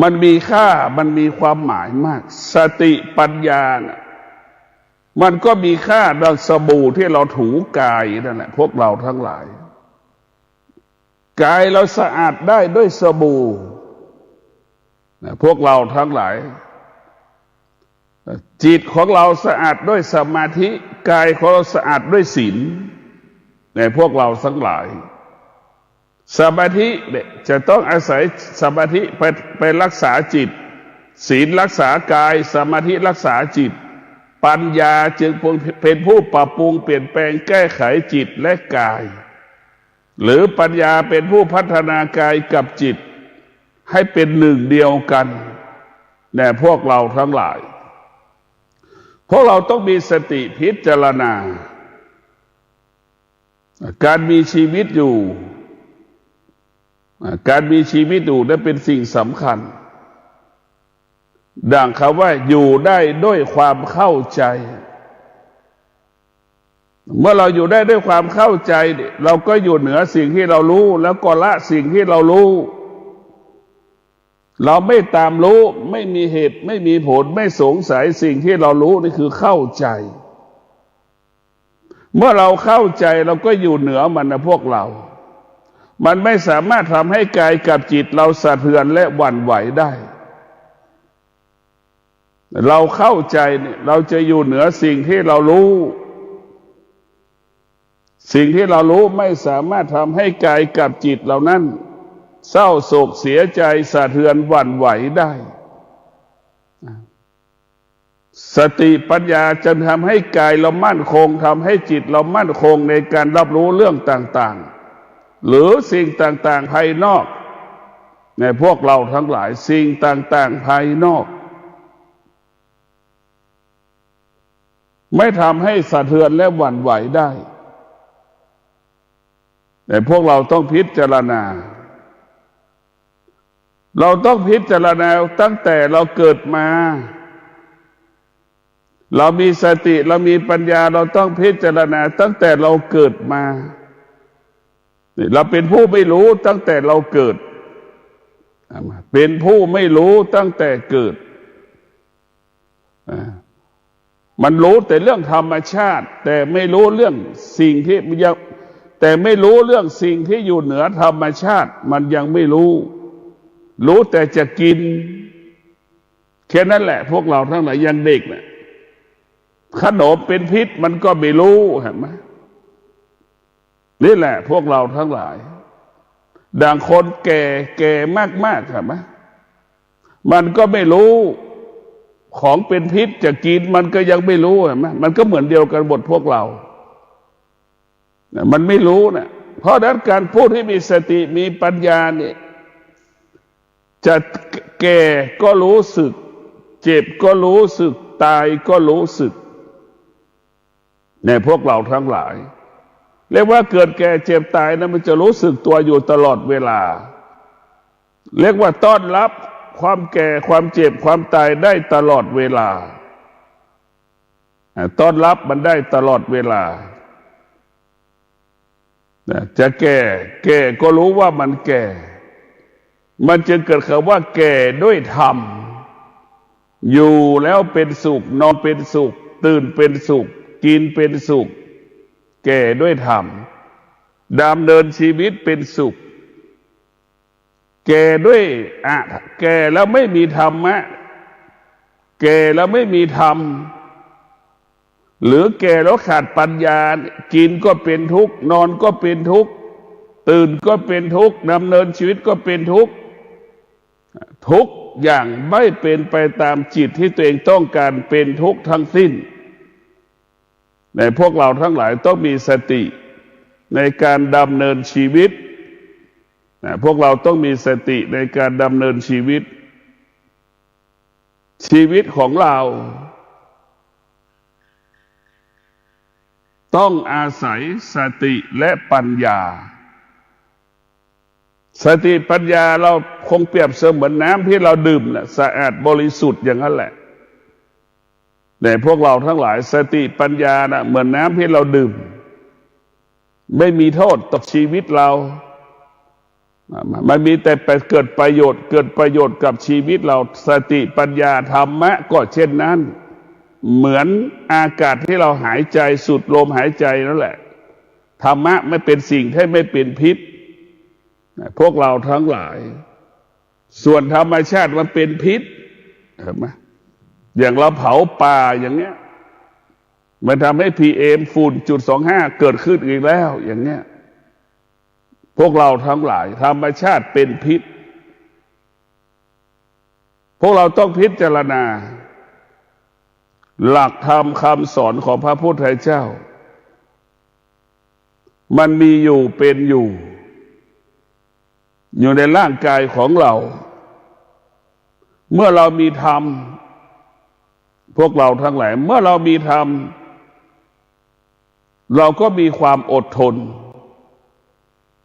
มันมีค่ามันมีความหมายมาก สติปัญญานะมันก็มีค่าดังสบู่ที่เราถูกายนั่นแหละพวกเราทั้งหลาย กายเราสะอาดได้ด้วยสบู่นะพวกเราทั้งหลาย จิตของเราสะอาดด้วยสมาธิ กายของเราสะอาดด้วยศีลในพวกเราทั้งหลาย สมาธิเนี่ยจะต้องอาศัยสมาธิไปไปรักษาจิต ศีลรักษากาย สมาธิรักษาจิต ปัญญาจึงเป็นผู้ปรับปรุงเปลี่ยนแปลงแก้ไขจิตและกาย หรือปัญญาเป็นผู้พัฒนากายกับจิต ให้เป็นหนึ่งเดียวกันแน่พวกเราทั้งหลาย พวกเราต้องมีสติพิจารณา การมีชีวิตอยู่ การมีชีวิตอยู่นั้นเป็นสิ่งสำคัญ ดังคำว่าอยู่ได้ด้วยความเข้าใจ เมื่อเราอยู่ได้ด้วยความเข้าใจเนี่ยเราก็อยู่เหนือสิ่งที่เรารู้ แล้วก็ละสิ่งที่เรารู้ เราไม่ตามรู้ไม่มีเหตุ ไม่มีผลไม่สงสัยสิ่งที่เรารู้นี่คือเข้าใจ เมื่อเราเข้าใจเราก็อยู่เหนือมันนะพวกเรา มันไม่สามารถทำให้กายกับจิตเราสะเทือนและหวั่นไหวได้ เราเข้าใจเนี่ยเราจะอยู่เหนือสิ่งที่เรารู้ สิ่งที่เรารู้ไม่สามารถทำให้กายกับจิตเหล่านั้น เศร้าโศกเสียใจสะเทือนหวั่นไหวได้ สติปัญญาจะทำให้กายเรามั่นคงทำให้จิตเรามั่นคงในการรับรู้เรื่องต่าง ๆ หรือสิ่งต่างๆภายนอกในพวกเราทั้งหลายสิ่งต่างๆภายนอก ไม่ทำให้สะเทือนและหวั่นไหวได้ แต่พวกเราต้องพิจารณา เราต้องพิจารณาตั้งแต่เราเกิดมา เรามีสติเรามีปัญญาเราต้องพิจารณาตั้งแต่เราเกิดมา เราเป็นผู้ไม่รู้ตั้งแต่เราเกิด เป็นผู้ไม่รู้ตั้งแต่เกิด มันรู้แต่เรื่องธรรมชาติ แต่ไม่รู้เรื่องสิ่งที่ยังแต่ไม่รู้เรื่องสิ่งที่อยู่เหนือธรรมชาติ มันยังไม่รู้ รู้แต่จะกิน แค่นั้นแหละ พวกเราทั้งหลายยังเด็กเนะ่ยขนมเป็นพิษมันก็ไม่รู้เห็นไหม นี่แหละพวกเราทั้งหลาย ดังคนแก่แก่มากๆเห็นไหมมันก็ไม่รู้ของเป็นพิษจะกินมันก็ยังไม่รู้เห็นไหมมันก็เหมือนเดียวกันหมดพวกเรามันไม่รู้นะเพราะนั้นการพูดที่มีสติมีปัญญาเนี่ยจะแก่ก็รู้สึก เจ็บก็รู้สึก ตายก็รู้สึก ในพวกเราทั้งหลาย เรียกว่าเกิดแก่เจ็บตายนะมันจะรู้สึกตัวอยู่ตลอดเวลา เรียกว่าต้อนรับความแก่ความเจ็บความตายได้ตลอดเวลาต้อนรับมันได้ตลอดเวลา จะแก่ แก่ก็รู้ว่ามันแก่ มันจึงเกิดคำว่า แก่ด้วยธรรม อยู่แล้วเป็นสุข นอนเป็นสุข ตื่นเป็นสุข กินเป็นสุข แก่ด้วยธรรมดำเนินชีวิตเป็นสุข แก่ด้วยอะแก่แล้วไม่มีธรรมะ แก่แล้วไม่มีธรรม หรือแก่แล้วขาดปัญญา กินก็เป็นทุกข์ นอนก็เป็นทุกข์ ตื่นก็เป็นทุกข์ดำเนินชีวิตก็เป็นทุกข์ ทุกอย่างไม่เป็นไปตามจิตที่ตัวเองต้องการเป็นทุกข์ทั้งสิ้น ในพวกเราทั้งหลายต้องมีสติในการดำเนินชีวิตพวกเราต้องมีสติในการดำเนินชีวิต ชีวิตของเรา ต้องอาศัยสติและปัญญา สติปัญญาเราคงเปรียบเสมือนน้ำที่เราดื่มนะสะอาดบริสุทธิ์อย่างนั้นแหละ แต่พวกเราทั้งหลายสติปัญญานะเหมือนน้ำที่เราดื่ม ไม่มีโทษต่อชีวิตเราอ่ามันมีแต่ไปเกิดประโยชน์ เกิดประโยชน์กับชีวิตเราสติปัญญาธรรมะก็เช่นนั้น เหมือนอากาศที่เราหายใจสุดลมหายใจนั่นแหละธรรมะไม่เป็นสิ่งที่ไม่เป็นพิษ พวกเราทั้งหลาย ส่วนธรรมชาติมันเป็นพิษเห็นไหม อย่างเราเผาป่าอย่างเงี้ย มันทำให้พีเอมฝุ่นจุดสองห้าเกิดขึ้นอีกแล้ว อย่างเงี้ย พวกเราทั้งหลาย ธรรมชาติเป็นพิษ พวกเราต้องพิจารณา หลักธรรมคำสอนของพระพุทธเจ้า มันมีอยู่เป็นอยู่ อยู่ในร่างกายของเรา เมื่อเรามีธรรม พวกเราทั้งหลายเมื่อเรามีธรรม เราก็มีความอดทน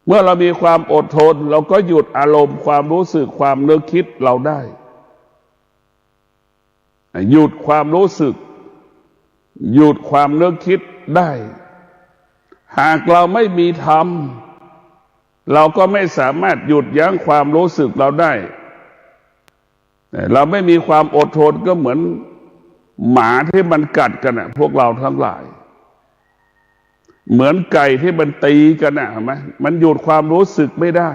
เมื่อเรามีความอดทน เราก็หยุดอารมณ์ความรู้สึกความนึกคิดเราได้ หยุดความรู้สึก หยุดความนึกคิดได้ หากเราไม่มีธรรม เราก็ไม่สามารถหยุดยั้งความรู้สึกเราได้ เราไม่มีความอดทนก็เหมือน หมาที่มันกัดกันนะพวกเราทั้งหลาย เหมือนไก่ที่มันตีกันนะเห็นไหมมันหยุดความรู้สึกไม่ได้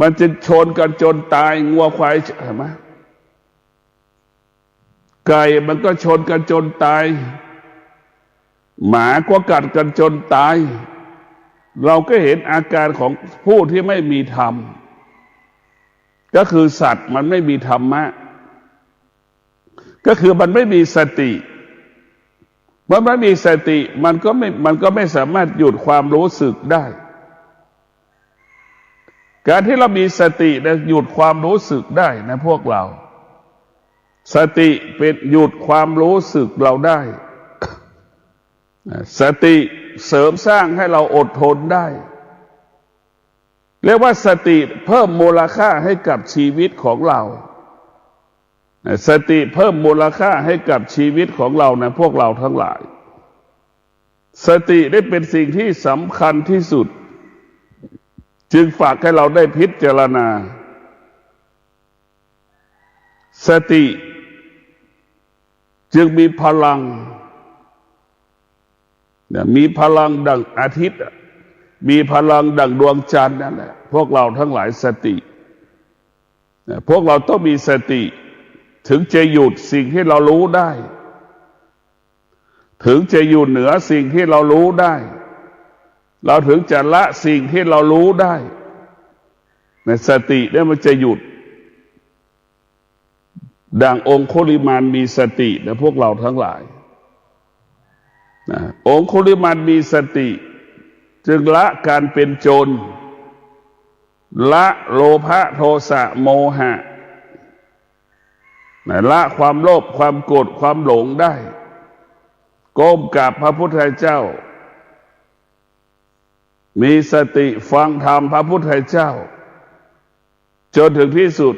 มันจะชนกันจนตายงัวควายเห็นไหมไก่มันก็ชนกันจนตาย หมาก็กัดกันจนตาย เราก็เห็นอาการของผู้ที่ไม่มีธรรม ก็คือสัตว์มันไม่มีธรรมะ ก็คือมันไม่มีสติเมื่อไม่มีสติมันก็ไม่มันก็ไม่สามารถหยุดความรู้สึกได้ การที่เรามีสตินะหยุดความรู้สึกได้นะพวกเรา สติเป็นหยุดความรู้สึกเราได้ สติเสริมสร้างให้เราอดทนได้เรียกว่าสติเพิ่มมูลค่าให้กับชีวิตของเรา สติเพิ่มมูลค่าให้กับชีวิตของเรานะพวกเราทั้งหลาย สติได้เป็นสิ่งที่สำคัญที่สุด จึงฝากให้เราได้พิจารณา สติจึงมีพลัง มีพลังดังอาทิตย์ มีพลังดังดวงจันทร์นั่นแหละ พวกเราทั้งหลายสติ พวกเราต้องมีสติ ถึงจะหยุดสิ่งที่เรารู้ได้ ถึงจะอยู่เหนือสิ่งที่เรารู้ได้ เราถึงจะละสิ่งที่เรารู้ได้ ในสติเนี่ยมันจะหยุด ดังองค์โคลิมานมีสตินะพวกเราทั้งหลายนะองค์โคลิมานมีสติ จึงละการเป็นโจร ละโลภะโทสะโมหะ ละความโลภความโกรธความหลงได้ ก้มกับพระพุทธเจ้า มีสติฟังธรรมพระพุทธเจ้า จนถึงที่สุด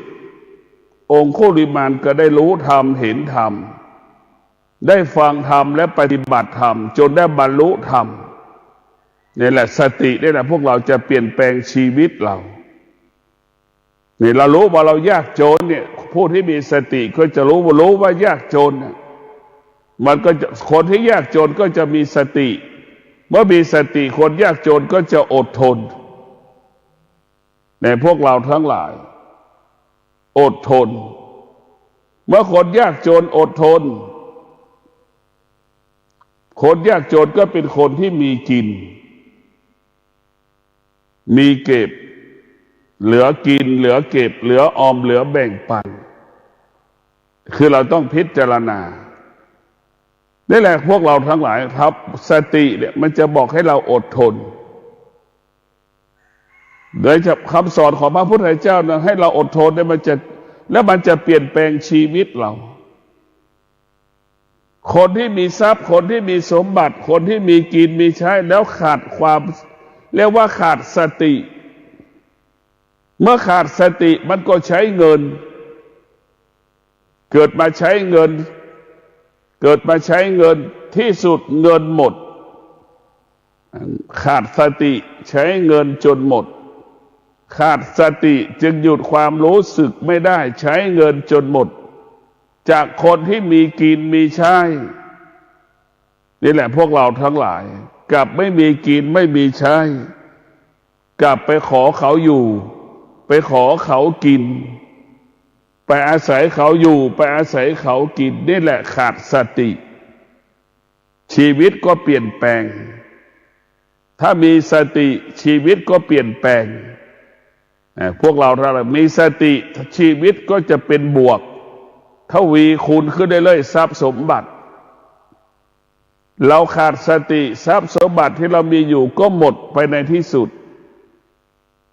องค์โคลิมานก็ได้รู้ธรรมเห็นธรรม ได้ฟังธรรมและปฏิบัติธรรม จนได้บรรลุธรรมนี่แหละสตินี่แหละพวกเราจะเปลี่ยนแปลงชีวิตเรา นี่เรารู้ว่าเรายากจนเนี่ยผู้ที่มีสติก็จะรู้ว่ารู้ว่ายากจน มันก็คนที่ยากจนก็จะมีสติ เมื่อมีสติคนยากจนก็จะอดทน ในพวกเราทั้งหลาย อดทน เมื่อคนยากจนอดทน คนยากจนก็เป็นคนที่มีกิน มีเก็บ เหลือกิน เหลือเก็บ เหลือออม เหลือแบ่งปัน คือเราต้องพิจารณานี่แหละพวกเราทั้งหลายครับ สติเนี่ยมันจะบอกให้เราอดทน โดยจะคำสอนของพระพุทธเจ้านะให้เราอดทนเนี่ยมันจะแล้วมันจะเปลี่ยนแปลงชีวิตเรา คนที่มีทรัพย์ คนที่มีสมบัติ คนที่มีกินมีใช้แล้วขาดความ เรียกว่าขาดสติ เมื่อขาดสติมันก็ใช้เงิน เกิดมาใช้เงิน เกิดมาใช้เงินที่สุดเงินหมด ขาดสติใช้เงินจนหมด ขาดสติจึงหยุดความรู้สึกไม่ได้ใช้เงินจนหมด จากคนที่มีกินมีใช้นี่แหละพวกเราทั้งหลาย กลับไม่มีกินไม่มีใช้ กลับไปขอเขาอยู่ ไปขอเขากิน ไปอาศัยเขาอยู่ ไปอาศัยเขากินนี่แหละขาดสติ ชีวิตก็เปลี่ยนแปลง ถ้ามีสติชีวิตก็เปลี่ยนแปลง พวกเราถ้าเรามีสติชีวิตก็จะเป็นบวกทวีคูณขึ้นได้เลยทรัพย์สมบัติ เราขาดสติทรัพย์สมบัติที่เรามีอยู่ก็หมดไปในที่สุด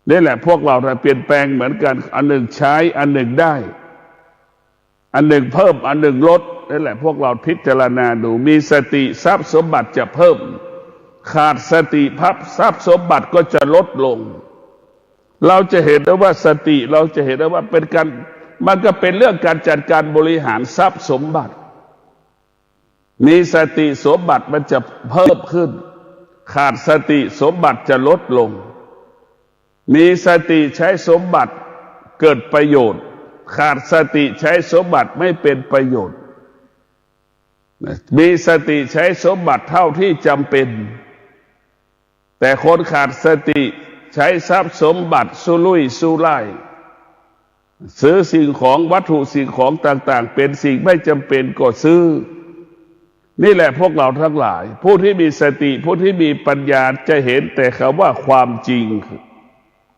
นี่แหละพวกเราเปลี่ยนแปลงเหมือนกัน อันหนึ่งใช้อันหนึ่งได้ อันหนึ่งเพิ่ม อันหนึ่งลดนี่แหละพวกเราพิจารณาดูมีสติทรัพย์สมบัติจะเพิ่ม ขาดสติพับทรัพย์สมบัติก็จะลดลง เราจะเห็นได้ว่าสติเราจะเห็นได้ว่าเป็นการมันก็เป็นเรื่องการจัดการบริหารทรัพย์สมบัติ มีสติสมบัติมันจะเพิ่มขึ้น ขาดสติสมบัติจะลดลง มีสติใช้สมบัติเกิดประโยชน์ ขาดสติใช้สมบัติไม่เป็นประโยชน์ มีสติใช้สมบัติเท่าที่จำเป็น แต่คนขาดสติใช้ทรัพย์สมบัติสุรุ่ยสุร่ายซื้อสิ่งของวัตถุสิ่งของต่าง ๆ เป็นสิ่งไม่จำเป็นก็ซื้อ นี่แหละพวกเราทั้งหลาย ผู้ที่มีสติผู้ที่มีปัญญาจะเห็นแต่คำว่าความจริง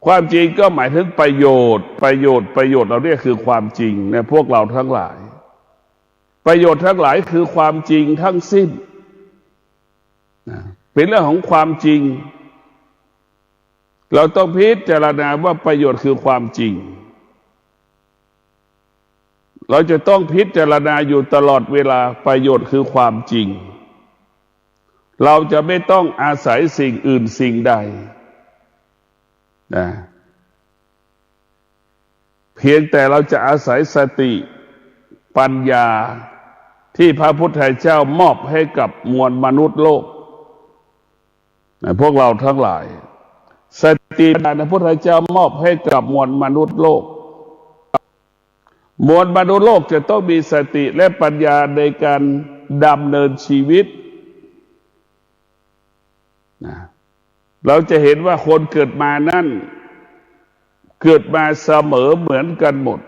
ความจริงก็หมายถึงประโยชน์ ประโยชน์ประโยชน์เราเรียกคือความจริงนะพวกเราทั้งหลาย ประโยชน์ทั้งหลายคือความจริงทั้งสิ้นเป็นเรื่องของความจริง เราต้องพิจารณาว่าประโยชน์คือความจริง เราจะต้องพิจารณาอยู่ตลอดเวลาประโยชน์คือความจริง เราจะไม่ต้องอาศัยสิ่งอื่นสิ่งใด นะเพียงแต่เราจะอาศัยสติปัญญาที่พระพุทธเจ้ามอบให้กับมวลมนุษย์โลกนะพวกเราทั้งหลาย สติปัญญาพระพุทธเจ้ามอบให้กับมวลมนุษย์โลก มวลมนุษย์โลกจะต้องมีสติและปัญญาในการดำเนินชีวิตนะ เราจะเห็นว่าคนเกิดมานั่น เกิดมาเสมอเหมือนกันหมด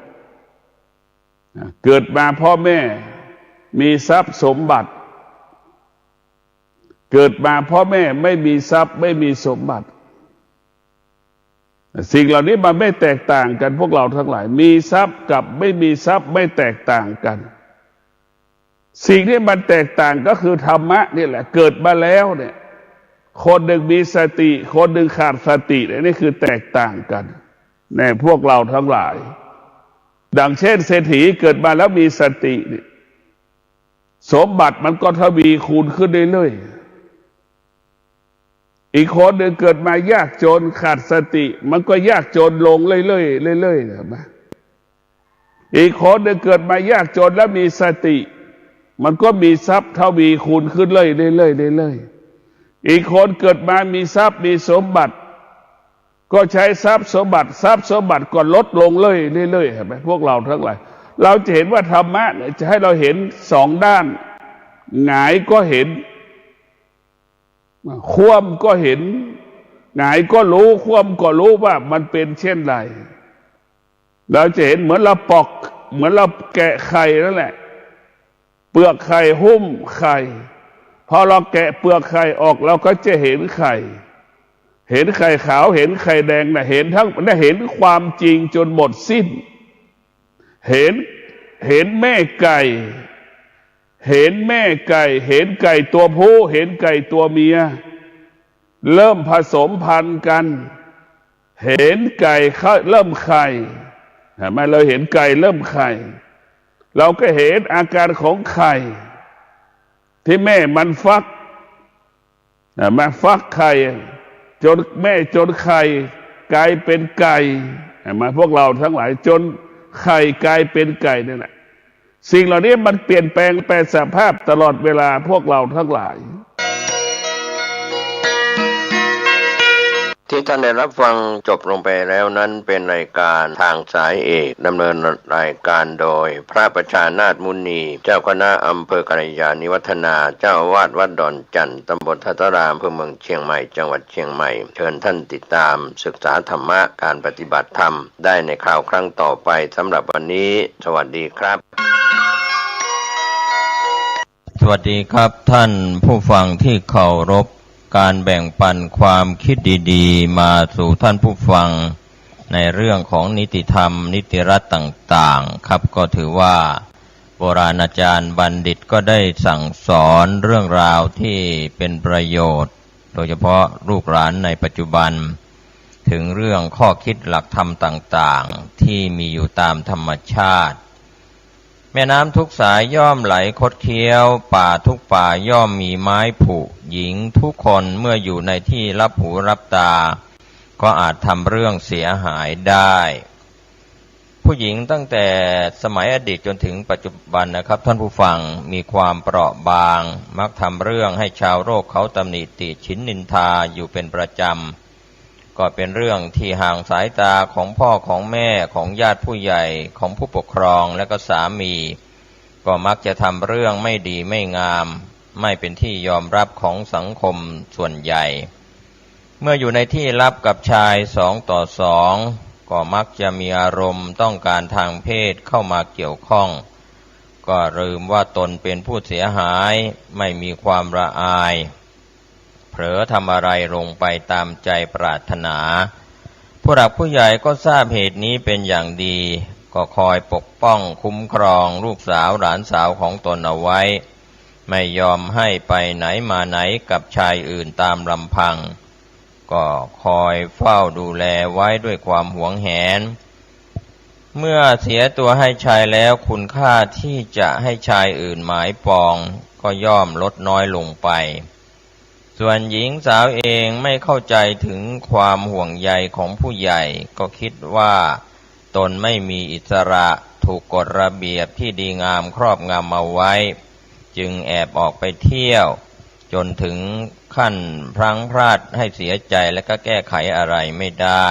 เกิดมาพ่อแม่มีทรัพย์สมบัติ เกิดมาพ่อแม่ไม่มีทรัพย์ไม่มีสมบัติ สิ่งเหล่านี้มันไม่แตกต่างกันพวกเราทั้งหลาย มีทรัพย์กับไม่มีทรัพย์ไม่แตกต่างกัน สิ่งที่มันแตกต่างก็คือธรรมะนี่แหละ เกิดมาแล้วเนี่ย คนหนึ่งมีสติ คนหนึ่งขาดสตินี่คือแตกต่างกัน ในพวกเราทั้งหลาย ดังเช่นเศรษฐีเกิดมาแล้วมีสติเนี่ยสมบัติมันก็ทวีคูณขึ้นเรื่อยๆ อีกคนหนึ่งเกิดมายากจนขาดสติ มันก็ยากจนลงเรื่อยๆเรื่อยๆนะมาอีกคนหนึ่งเกิดมายากจนแล้วมีสติ มันก็มีทรัพย์ทวีคูณขึ้นเรื่อยๆเรื่อยๆเรื่อยๆ อีกคนเกิดมามีทรัพย์มีสมบัติ ก็ใช้ทรัพย์สมบัติ ทรัพย์สมบัติก็ลดลงเรื่อยๆเห็นไหมพวกเราทั้งหลายเราจะเห็นว่าธรรมะจะให้เราเห็นสองด้านหงายก็เห็นคว่ำก็เห็นหงายก็รู้คว่ำก็รู้ว่ามันเป็นเช่นไรเราจะเห็นเหมือนเราปอก เหมือนเราแกะไข่นั่นแหละ เปลือกไข่หุ้มไข่ อเราแกะเปลือกไข่ออกเราก็จะเห็นไข่ เห็นไข่ขาวเห็นไข่แดงนะเห็นทั้งได้เห็นความจริงจนหมดสิ้น เห็นเห็นแม่ไก่ เห็นแม่ไก่ เห็นไก่ตัวผู้เห็นไก่ตัวเมีย เริ่มผสมพันธุ์กัน เห็นไก่เริ่มไข่เห็นไหมเราเห็นไก่เริ่มไข่ เราก็เห็นอาการของไข่ ที่แม่มันฟักมาฟักไข่จนแม่จนไข่กลายเป็นไก่มาพวกเราทั้งหลายจนไข่กลายเป็นไก่นี่แหละสิ่งเหล่านี้มันเปลี่ยนแปลงแปลสภาพตลอดเวลาพวกเราทั้งหลาย ที่ท่านได้รับฟังจบลงไปแล้วนั้นเป็นรายการทางสายเอกดำเนินรายการโดย พระประชานาถมุนี เจ้าคณะอำเภอกัลยาณิวัฒนาเจ้าวาดวัดดอนจันทร์ตำบลทัตรามอำเภอเมืองเชียงใหม่จังหวัดเชียงใหม่ เชิญท่านติดตามศึกษาธรรมะการปฏิบัติธรรม ได้ในข่าวครั้งต่อไปสำหรับวันนี้ สวัสดีครับ สวัสดีครับท่านผู้ฟังที่เคารพ การแบ่งปันความคิดดีๆ มาสู่ท่านผู้ฟังในเรื่องของนิติธรรม นิติรัตน์ต่างๆ ครับก็ถือว่าโบราณอาจารย์บัณฑิตก็ได้สั่งสอนเรื่องราวที่เป็นประโยชน์ โดยเฉพาะลูกหลานในปัจจุบัน ถึงเรื่องข้อคิดหลักธรรมต่างๆ ที่มีอยู่ตามธรรมชาติ แม่น้ำทุกสายย่อมไหลคดเคี้ยว ป่าทุกป่าย่อมมีไม้ผุ หญิงทุกคนเมื่ออยู่ในที่รับหูรับตา ก็อาจทำเรื่องเสียหายได้ ผู้หญิงตั้งแต่สมัยอดีตจนถึงปัจจุบันนะครับ ท่านผู้ฟังมีความเปราะบาง มักทำเรื่องให้ชาวโลกเขาตำหนิติชินนินทาอยู่เป็นประจำ ก็เป็นเรื่องที่ห่างสายตาของพ่อของแม่ของญาติผู้ใหญ่ของผู้ปกครองและก็สามี ก็มักจะทำเรื่องไม่ดีไม่งาม ไม่เป็นที่ยอมรับของสังคมส่วนใหญ่ เมื่ออยู่ในที่รับกับชายสองต่อสองก็มักจะมีอารมณ์ต้องการทางเพศเข้ามาเกี่ยวข้อง ก็ลืมว่าตนเป็นผู้เสียหายไม่มีความละอาย เผลอทำอะไรลงไปตามใจปรารถนา ผู้หลักผู้ใหญ่ก็ทราบเหตุนี้เป็นอย่างดี ก็คอยปกป้องคุ้มครองลูกสาวหลานสาวของตนเอาไว้ ไม่ยอมให้ไปไหนมาไหนกับชายอื่นตามลำพัง ก็คอยเฝ้าดูแลไว้ด้วยความหวงแหนเมื่อเสียตัวให้ชายแล้วคุณค่าที่จะให้ชายอื่นหมายปองก็ย่อมลดน้อยลงไป ส่วนหญิงสาวเองไม่เข้าใจถึงความห่วงใยของผู้ใหญ่ ก็คิดว่าตนไม่มีอิสระถูกกฎระเบียบที่ดีงามครอบงำเอาไว้ จึงแอบออกไปเที่ยว จนถึงขั้นพลังพลาดให้เสียใจและก็แก้ไขอะไรไม่ได้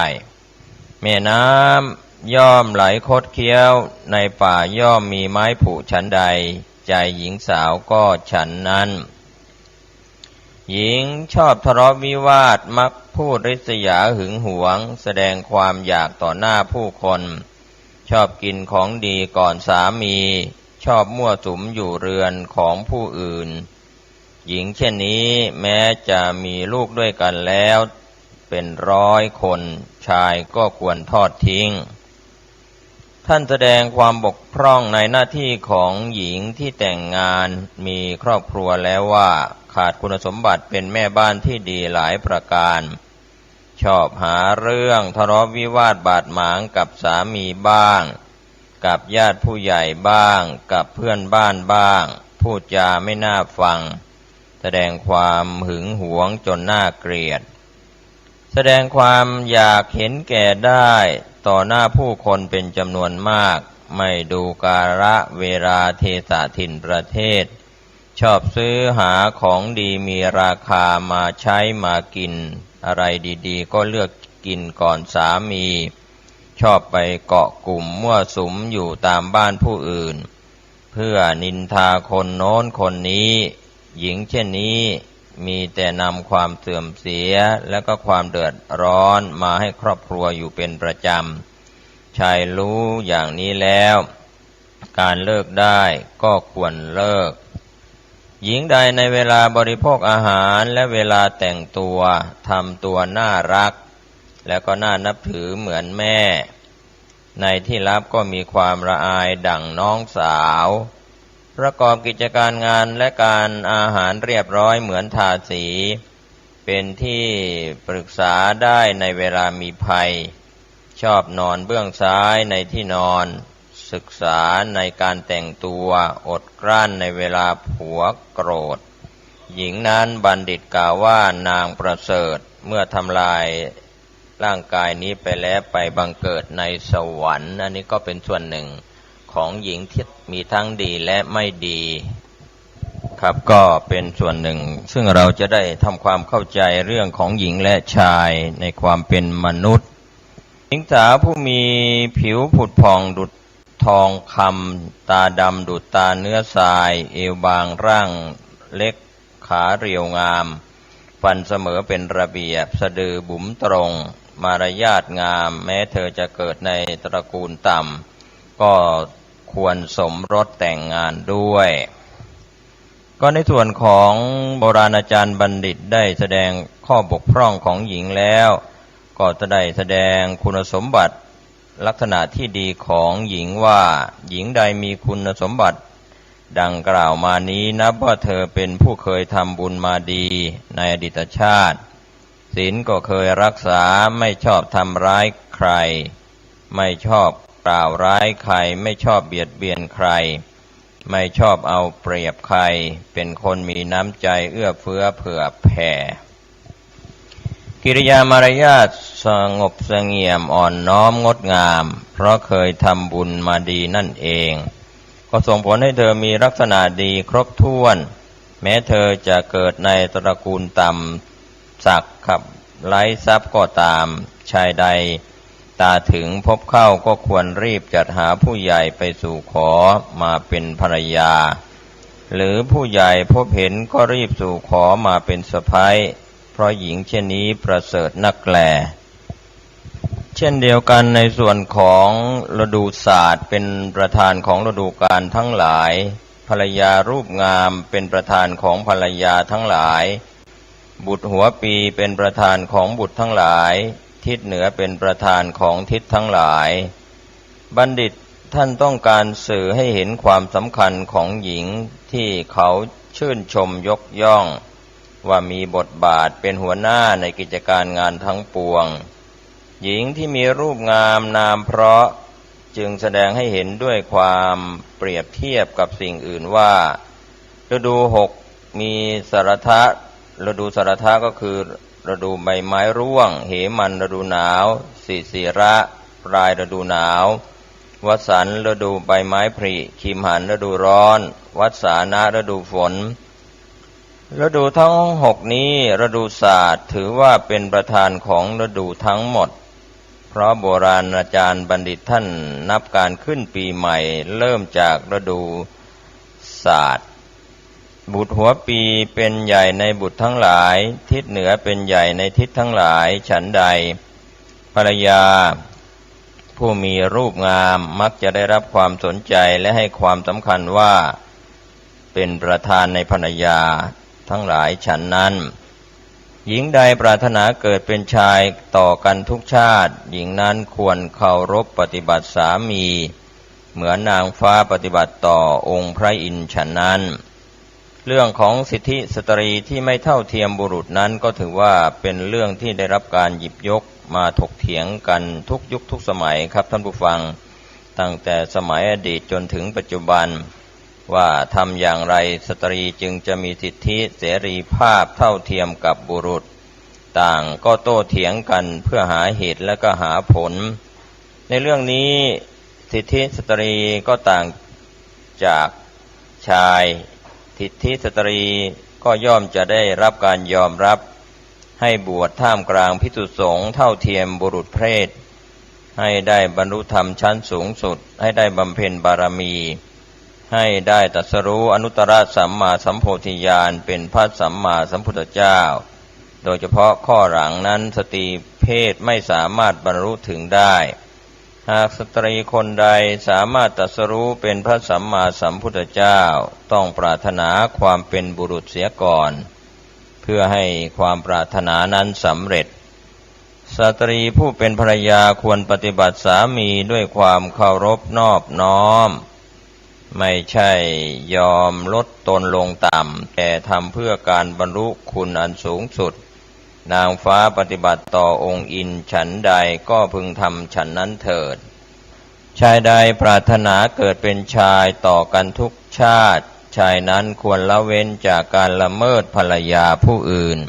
แม่น้ำย่อมไหลคดเคี้ยวในป่าย่อมมีไม้ผุฉันใด ใจหญิงสาวก็ฉันนั้น หญิงชอบทะเลาะวิวาทมักพูดริษยาหึงหวง แสดงความอยากต่อหน้าผู้คน ชอบกินของดีก่อนสามี ชอบมั่วสุมอยู่เรือนของผู้อื่น หญิงเช่นนี้แม้จะมีลูกด้วยกันแล้ว เป็นร้อยคนชายก็ควรทอดทิ้ง ท่านแสดงความบกพร่องในหน้าที่ของหญิงที่แต่งงานมีครอบครัวแล้วว่า ขาดคุณสมบัติเป็นแม่บ้านที่ดีหลายประการ ชอบหาเรื่องทะเลาะวิวาทบาดหมางกับสามีบ้าง กับญาติผู้ใหญ่บ้าง กับเพื่อนบ้านบ้าง พูดจาไม่น่าฟัง แสดงความหึงหวงจนน่าเกลียด แสดงความอยากเห็นแก่ได้ต่อหน้าผู้คนเป็นจำนวนมาก ไม่ดูกาละเวลาเทศะถิ่นประเทศ ชอบซื้อหาของดีมีราคามาใช้มากิน อะไรดีๆ ก็เลือกกินก่อนสามี ชอบไปเกาะกลุ่มมั่วสุมอยู่ตามบ้านผู้อื่น เพื่อนินทาคนโน้นคนนี้ หญิงเช่นนี้มีแต่นำความเสื่อมเสียและก็ความเดือดร้อนมาให้ครอบครัวอยู่เป็นประจำชายรู้อย่างนี้แล้ว การเลิกได้ก็ควรเลิก หญิงใดในเวลาบริโภคอาหารและเวลาแต่งตัวทำตัวน่ารัก แล้วก็น่านับถือเหมือนแม่ ในที่รับก็มีความละอายดั่งน้องสาว ประกอบกิจการงานและการอาหารเรียบร้อยเหมือนทาสี เป็นที่ปรึกษาได้ในเวลามีภัย ชอบนอนเบื้องซ้ายในที่นอน ศึกษาในการแต่งตัวอดกลั้นในเวลาผัวโกรธ หญิงนั้นบัณฑิตกล่าวว่านางประเสริฐเมื่อทำลายร่างกายนี้ไปแล้วไปบังเกิดในสวรรค์อันนี้ก็เป็นส่วนหนึ่งของหญิงที่มีทั้งดีและไม่ดี ครับก็เป็นส่วนหนึ่ง ซึ่งเราจะได้ทำความเข้าใจเรื่องของหญิงและชายในความเป็นมนุษย์ หญิงสาวผู้มีผิวผุดผ่องดุด ทองคำตาดำดุดตาเนื้อทราย เอวบางร่างเล็กขาเรียวงาม ฟันเสมอเป็นระเบียบสะดือบุ๋มตรง มารยาทงาม แม้เธอจะเกิดในตระกูลต่ำก็ควรสมรสแต่งงานด้วย ก็ในส่วนของโบราณอาจารย์บัณฑิตได้แสดงข้อบกพร่องของหญิงแล้ว ก็จะได้แสดงคุณสมบัติ ลักษณะที่ดีของหญิงว่าหญิงใดมีคุณสมบัติ ดังกล่าวมานี้นับว่าเธอเป็นผู้เคยทำบุญมาดีในอดีตชาติศีลก็เคยรักษาไม่ชอบทำร้ายใคร ไม่ชอบกล่าวร้ายใคร ไม่ชอบเบียดเบียนใคร ไม่ชอบเอาเปรียบใคร เป็นคนมีน้ำใจเอื้อเฟื้อเผื่อแผ่ กิริยามารยาทสงบเสงี่ยมอ่อนน้อมงดงาม เพราะเคยทำบุญมาดีนั่นเอง ก็ส่งผลให้เธอมีลักษณะดีครบถ้วน แม้เธอจะเกิดในตระกูลต่ำศักดิ์ขับไร้ทรัพย์ก็ตามชายใด ตาถึงพบเข้าก็ควรรีบจัดหาผู้ใหญ่ไปสู่ขอมาเป็นภรรยา หรือผู้ใหญ่พบเห็นก็รีบสู่ขอมาเป็นสะพ้าย เพราะหญิงเช่นนี้ประเสริฐนักแล เช่นเดียวกันในส่วนของฤดูศาสตร์ เป็นประธานของฤดูกาลทั้งหลาย ภรรยารูปงามเป็นประธานของภรรยาทั้งหลาย บุตรหัวปีเป็นประธานของบุตรทั้งหลาย ทิศเหนือเป็นประธานของทิศทั้งหลาย บัณฑิตท่านต้องการสื่อให้เห็นความสำคัญของหญิงที่เขาชื่นชมยกย่อง ว่ามีบทบาทเป็นหัวหน้าในกิจการงานทั้งปวง หญิงที่มีรูปงามนามเพราะจึงแสดงให้เห็นด้วยความเปรียบเทียบกับสิ่งอื่นว่า ฤดูหกมีสารทะฤดูสารทะก็คือฤดูใบไม้ร่วง เหมันฤดูหนาวสีสีระปลายฤดูหนาววสันฤดูใบไม้ผลิคิมหันฤดูร้อน วัสานะฤดูฝน ฤดูทั้งหกนี้ฤดูศาสตร์ถือว่าเป็นประธานของฤดูทั้งหมด เพราะโบราณอาจารย์บัณฑิตท่านนับการขึ้นปีใหม่ เริ่มจากฤดูศาสตร์ บุตรหัวปีเป็นใหญ่ในบุตรทั้งหลาย ทิศเหนือเป็นใหญ่ในทิศทั้งหลาย ฉันใด ภรรยา ผู้มีรูปงามมักจะได้รับความสนใจและให้ความสำคัญว่า เป็นประธานในภรรยา ทั้งหลายฉันนั้น หญิงใดปรารถนาเกิดเป็นชายต่อกันทุกชาติ หญิงนั้นควรเคารพปฏิบัติสามี เหมือนนางฟ้าปฏิบัติต่อองค์พระอินทร์ฉันนั้น เรื่องของสิทธิสตรีที่ไม่เท่าเทียมบุรุษนั้นก็ถือว่าเป็นเรื่องที่ได้รับการหยิบยกมาถกเถียงกันทุกยุคทุกสมัยครับท่านผู้ฟัง ตั้งแต่สมัยอดีตจนถึงปัจจุบัน ว่าทำอย่างไรสตรีจึงจะมีสิทธิเสรีภาพเท่าเทียมกับบุรุษ ต่างก็โต้เถียงกันเพื่อหาเหตุและก็หาผล ในเรื่องนี้สิทธิสตรีก็ต่างจากชาย สิทธิสตรีก็ย่อมจะได้รับการยอมรับ ให้บวชท่ามกลางพิสุสงฆ์เท่าเทียมบุรุษเพศให้ได้บรรลุธรรมชั้นสูงสุด ให้ได้บำเพ็ญบารมี ให้ได้ตรัสรู้อนุตตรสัมมาสัมโพธิญาณเป็นพระสัมมาสัมพุทธเจ้า โดยเฉพาะข้อหลังนั้นสตรีเพศไม่สามารถบรรลุถึงได้ หากสตรีคนใดสามารถตรัสรู้เป็นพระสัมมาสัมพุทธเจ้า ต้องปรารถนาความเป็นบุรุษเสียก่อน เพื่อให้ความปรารถนานั้นสำเร็จสตรีผู้เป็นภรรยาควรปฏิบัติสามีด้วยความเคารพนอบน้อม ไม่ใช่ยอมลดตนลงต่ำ แต่ทำเพื่อการบรรลุคุณอันสูงสุด นางฟ้าปฏิบัติต่อองค์อินฉันใดก็พึงทำฉันนั้นเถิด ชายใดปรารถนาเกิดเป็นชายต่อกันทุกชาติ ชายนั้นควรละเว้นจากการละเมิดภรรยาผู้อื่น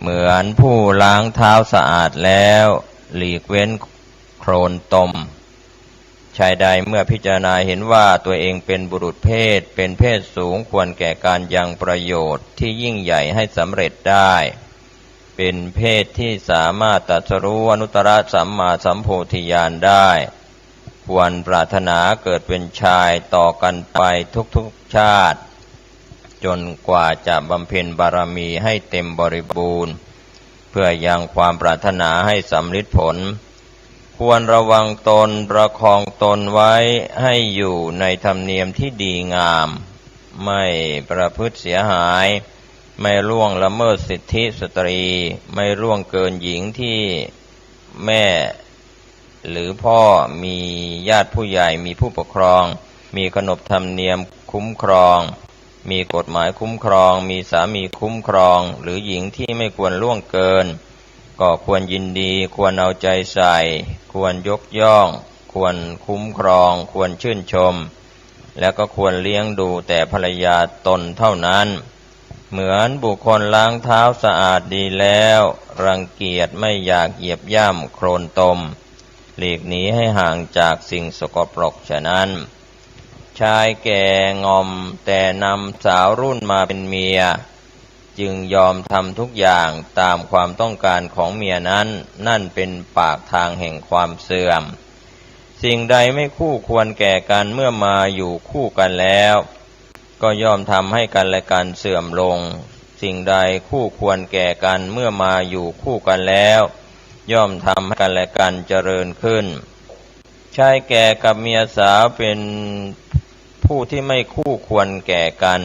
เหมือนผู้ล้างเท้าสะอาดแล้ว หลีกเว้นโครนตม ชายใดเมื่อพิจารณาเห็นว่าตัวเองเป็นบุรุษเพศ เป็นเพศสูงควรแก่การยังประโยชน์ที่ยิ่งใหญ่ให้สำเร็จได้ เป็นเพศที่สามารถตรัสรู้อนุตตรสัมมาสัมโพธิญาณได้ ควรปรารถนาเกิดเป็นชายต่อกันไปทุกๆชาติ จนกว่าจะบำเพ็ญบารมีให้เต็มบริบูรณ์ เพื่อยังความปรารถนาให้สำลิดผล ควรระวังตนประคองตนไว้ให้อยู่ในธรรมเนียมที่ดีงาม ไม่ประพฤติเสียหาย ไม่ล่วงละเมิดสิทธิสตรี ไม่ล่วงเกินหญิงที่แม่ หรือพ่อมีญาติผู้ใหญ่มีผู้ปกครอง มีขนบธรรมเนียมคุ้มครอง มีกฎหมายคุ้มครอง มีสามีคุ้มครอง หรือหญิงที่ไม่ควรล่วงเกิน ก็ควรยินดี ควรเอาใจใส่ ควรยกย่อง ควรคุ้มครอง ควรชื่นชม แล้วก็ควรเลี้ยงดูแต่ภรรยาตนเท่านั้น เหมือนบุคคลล้างเท้าสะอาดดีแล้ว รังเกียจไม่อยากเหยียบย่ำโครนตม หลีกหนีให้ห่างจากสิ่งสกปรกฉะนั้น ชายแก่งอมแต่นำสาวรุ่นมาเป็นเมีย จึงยอมทำทุกอย่างตามความต้องการของเมียนั้น นั่นเป็นปากทางแห่งความเสื่อม สิ่งใดไม่คู่ควรแก่กันเมื่อมาอยู่คู่กันแล้ว ก็ย่อมทำให้กันและกันเสื่อมลง สิ่งใดคู่ควรแก่กันเมื่อมาอยู่คู่กันแล้ว ย่อมทำให้กันและกันเจริญขึ้นชายแก่กับเมียสาวเป็น ผู้ที่ไม่คู่ควรแก่กัน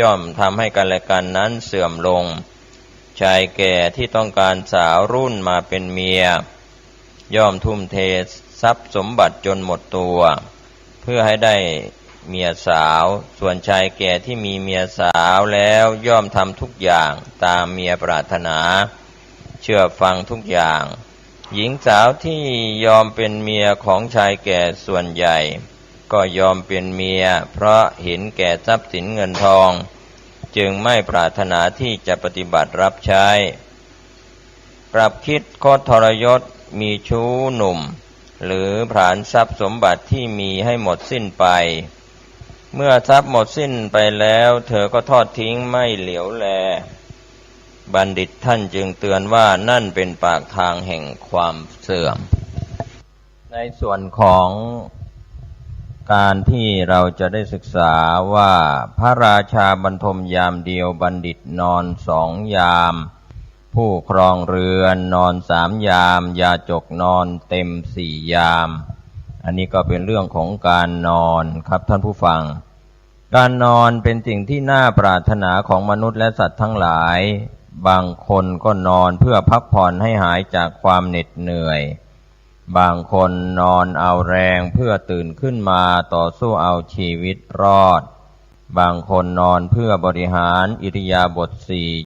ย่อมทำให้กันและกันนั้นเสื่อมลง ชายแก่ที่ต้องการสาวรุ่นมาเป็นเมีย ย่อมทุ่มเททรัพย์สมบัติจนหมดตัว เพื่อให้ได้เมียสาว ส่วนชายแก่ที่มีเมียสาวแล้วย่อมทำทุกอย่างตามเมียปรารถนา เชื่อฟังทุกอย่าง หญิงสาวที่ยอมเป็นเมียของชายแก่ส่วนใหญ่ ก็ยอมเป็นเมีย เพราะเห็นแก่ทรัพย์สินเงินทอง จึงไม่ปรารถนาที่จะปฏิบัติรับใช้ กลับคิดโคตรทรยศมีชู้หนุ่ม หรือผานทรัพย์สมบัติที่มีให้หมดสิ้นไป เมื่อทรัพย์หมดสิ้นไปแล้ว เธอก็ทอดทิ้งไม่เหลียวแล บัณฑิตท่านจึงเตือนว่านั่นเป็นปากทางแห่งความเสื่อม ในส่วนของ การที่เราจะได้ศึกษาว่าพระราชาบรรทมยามเดียวบัณฑิตนอนสองยาม ผู้ครองเรือนนอนสามยาม ยาจกนอนเต็มสี่ยาม อันนี้ก็เป็นเรื่องของการนอนครับท่านผู้ฟัง การนอนเป็นสิ่งที่น่าปรารถนาของมนุษย์และสัตว์ทั้งหลาย บางคนก็นอนเพื่อพักผ่อนให้หายจากความเหน็ดเหนื่อย บางคนนอนเอาแรงเพื่อตื่นขึ้นมาต่อสู้เอาชีวิตรอด บางคนนอนเพื่อบริหารอิริยาบถสี่